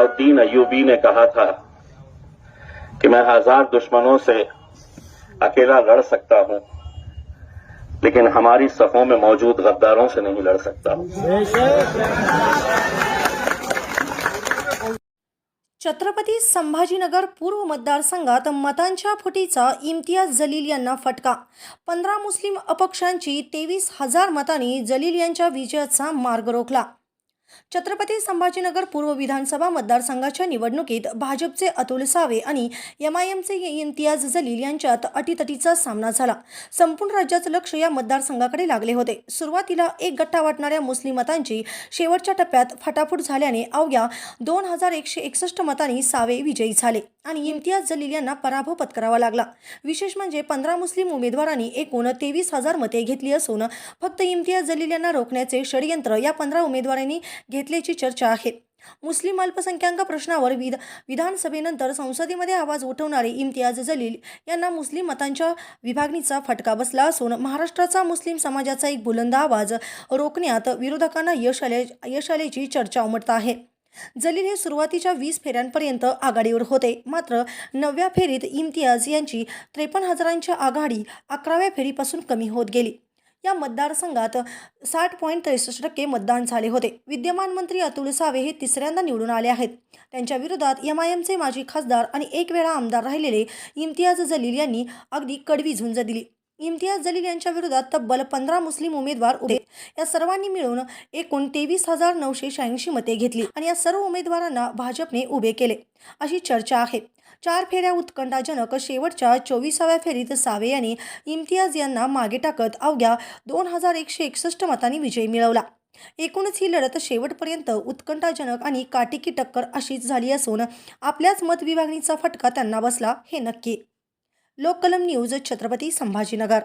जलाउद्दीन अयूबी ने कहा था कि मैं हज़ार दुश्मनों से अकेला लड़ सकता हूँ, लेकिन हमारी सफों में मौजूद गद्दारों से नहीं लड़ सकता। छत्रपती संभाजीनगर पूर्व मतदारसंघात मतांच्या फुटीचा इम्तियाज़ जलील यांना फटका. पंधरा मुस्लिम अपक्षांची तेवीस हज़ार मतांनी जलील यांच्या विजयाचा मार्ग रोखला. छत्रपती संभाजीनगर पूर्व विधानसभा मतदारसंघाच्या निवडणुकीत भाजपचे अतुल सावे आणि एमआयएमचे आय एमचे इम्तियाज जलील यांच्यात अटीतटीचा सामना झाला. संपूर्ण राज्याचं लक्ष या मतदारसंघाकडे लागले होते. सुरुवातीला एक गट्टा वाटणाऱ्या मुस्लिम मतांची शेवटच्या टप्प्यात फटाफूट झाल्याने अवघ्या दोन हजार एकशे एकसष्ट मतांनी सावे विजयी झाले. आणि इम्तियाज जलील यांना पराभव पत्करावा लागला. विशेष म्हणजे पंधरा मुस्लिम उमेदवारांनी एकूण तेवीस हजार मते घेतली असून फक्त इम्तियाज जलील यांना रोखण्याचे षडयंत्र या पंधरा उमेदवारांनी घेतल्याची चर्चा आहे. मुस्लिम अल्पसंख्याक प्रश्नावर विध विधानसभेनंतर संसदेमध्ये आवाज उठवणारे इम्तियाज जलील यांना मुस्लिम मतांच्या विभागणीचा फटका बसला असून महाराष्ट्राचा मुस्लिम समाजाचा एक बुलंद आवाज रोखण्यात विरोधकांना यश आले यश आल्याची चर्चा उमटत आहे. जलील हे सुरुवातीच्या वीस फेऱ्यांपर्यंत आघाडीवर होते. मात्र नवव्या फेरीत इम्तियाज यांची त्रेपन्न हजारांच्या आघाडी अकराव्या फेरीपासून कमी होत गेली. या मतदारसंघात साठ पॉईंट त्रेसष्ट टक्के मतदान झाले होते. विद्यमान मंत्री अतुल सावे हे तिसऱ्यांदा निवडून आले आहेत. त्यांच्या विरोधात एम आय एमचे माजी खासदार आणि एक वेळा आमदार राहिलेले इम्तियाज जलील यांनी अगदी कडवी झुंज दिली. इम्तियाज जलील यांच्या विरोधात तब्बल पंधरा मुस्लिम उमेदवार उभे या सर्वांनी मिळून एकूण तेवीस हजार नऊशे शहाऐंशी मते घेतली आणि या सर्व उमेदवारांना भाजपने उभे केले. अशी चर्चा आहे. चार फेऱ्या उत्कंठाजनक शेवटच्या चोवीसाव्या फेरीत सावे यांनी इम्तियाज यांना मागे टाकत अवघ्या दोन हजार एकशे एकसष्ट मतांनी विजय मिळवला. एकूणच ही लढत शेवटपर्यंत उत्कंठाजनक आणि काटेकी टक्कर अशीच झाली असून आपल्याच मतविभागणीचा फटका त्यांना बसला हे नक्की. लोककलम न्यूज छत्रपती संभाजीनगर.